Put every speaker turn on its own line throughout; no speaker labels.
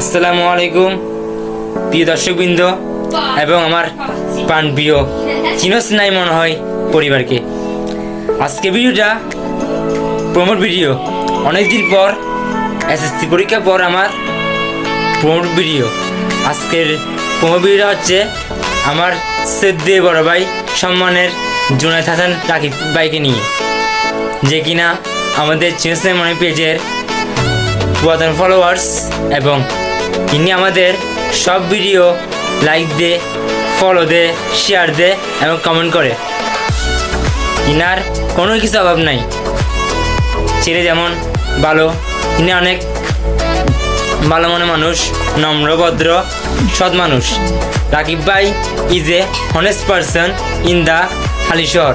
আসসালামু আলাইকুম, প্রিয় দর্শকবৃন্দ এবং আমার প্রাণ প্রিয় চিনস নাই মনে হয় পরিবারকে। আজকে ভিডিওটা প্রমোট ভিডিও। অনেকদিন পর, এসএসসি পরীক্ষার পর আমার প্রমোট ভিডিও। আজকের প্রমোট ভিডিওটা হচ্ছে আমার শ্রদ্ধে বড় ভাই সম্মানের জুনায়দ হাসান রাকিব ভাইকে নিয়ে। যে কিনা আমাদের চিনস নাই মনে পেজের পুরাতন ফলোয়ার্স এবং ইনি আমাদের সব ভিডিও লাইক দে ফলো দে শেয়ার দে এবং কমেন্ট করে। ইনার কোনো কিছু অভাব নাই। ছেলে যেমন ভালো, ইনি অনেক ভালো মনে মানুষ, নম্র, ভদ্র, সৎ মানুষ। রাকিব ভাই is a honest person in the Halishahar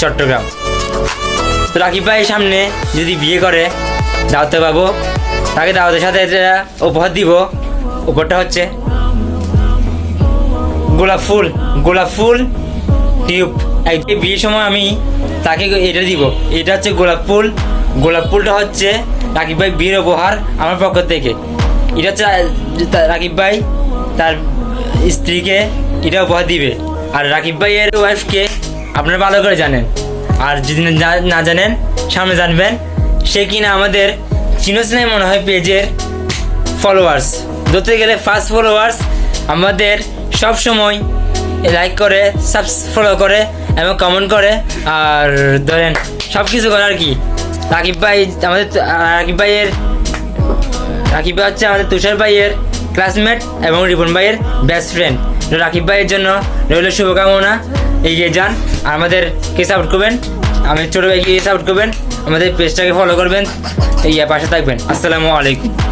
Chittagong তো রাকিব ভাইয়ের সামনে যদি বিয়ে করে, দাওয়াতে পাবো তাকে দাওয়াতের সাথে উপহার দিব। উপহারটা হচ্ছে গোলাপ ফুল গোলাপ ফুল টিউব। একদিন বিয়ের সময় আমি তাকে এটা দিব। এটা হচ্ছে গোলাপ ফুল। গোলাপ ফুলটা হচ্ছে রাকিব ভাই বিয়ের উপহার আমার পক্ষ থেকে। এটা হচ্ছে রাকিব ভাই তার স্ত্রীকে এটা উপহার দিবে। আর রাকিব ভাই ভাইয়ের ওয়াইফকে আপনারা ভালো করে জানেন। আর যদি না- না জানেন, সামনে জানবেন, সে কিনা আমাদের চিনোসিনাই মনে হয় পেজের ফলোয়ার্স ধরতে গেলে ফার্স্ট ফলোয়ার্স আমাদের সব সময় লাইক করে সাব ফলো করে এবং কমেন্ট করে। আর ধরেন সব কিছু করে আর কি। রাকিব ভাই আমাদের রাকিব ভাইয়ের, রাকিব ভাই হচ্ছে আমাদের তুষার ভাইয়ের ক্লাসমেট এবং রিপন ভাইয়ের বেস্ট ফ্রেন্ড রাকিব ভাইয়ের জন্য রইল শুভকামনা, এগিয়ে যান। আর আমাদেরকে সাপোর্ট করবেন? আমাদের ছোটো ভাইকে সাপোর্ট করবেন। আমাদের পেজটাকে ফলো করবেন। এই পাশে থাকবেন। আসসালামু আলাইকুম।